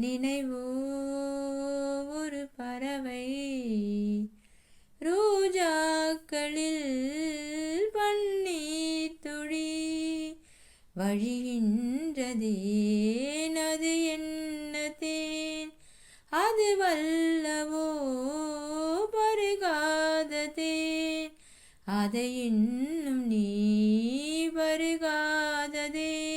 நினைவோ ஒரு பறவை. ரோஜாக்களில் பன்னீர் துளி. வழிகின்றதேன் அது என்ன தேன்? அது வல்லவோ பருகாத தேன். அதை இன்னும் நீ பருகாததே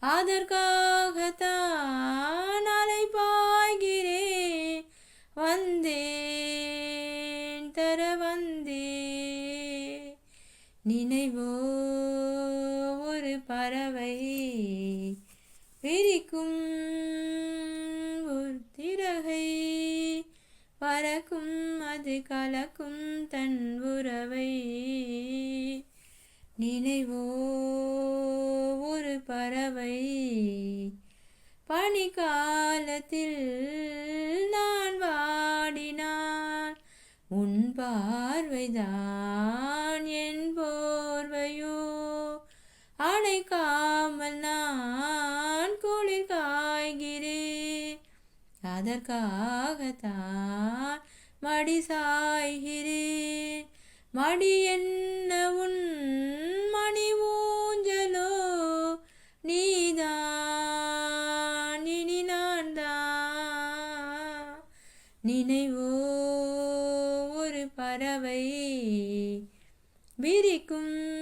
அதற்காகத்தான் அறிவோ ஒரு பறவை விரிக்கும் ஒரு திறகை பறக்கும் அது கலக்கும் தன் உறவை. நினைவோ? ஒரு பறவை பனிக்காலத்தில் நான் வாடினான் உன் பார்வைதான் அணைக்காமல் நான் குளிர் காய்கிறேன். அதற்காகத்தான் மடி சாய்கிறேன். மடி என்ன உன் மணி ஊஞ்சலோ? நீதான் இனி நான் தான் நினைவோ? ஒரு பறவை விரிக்கும்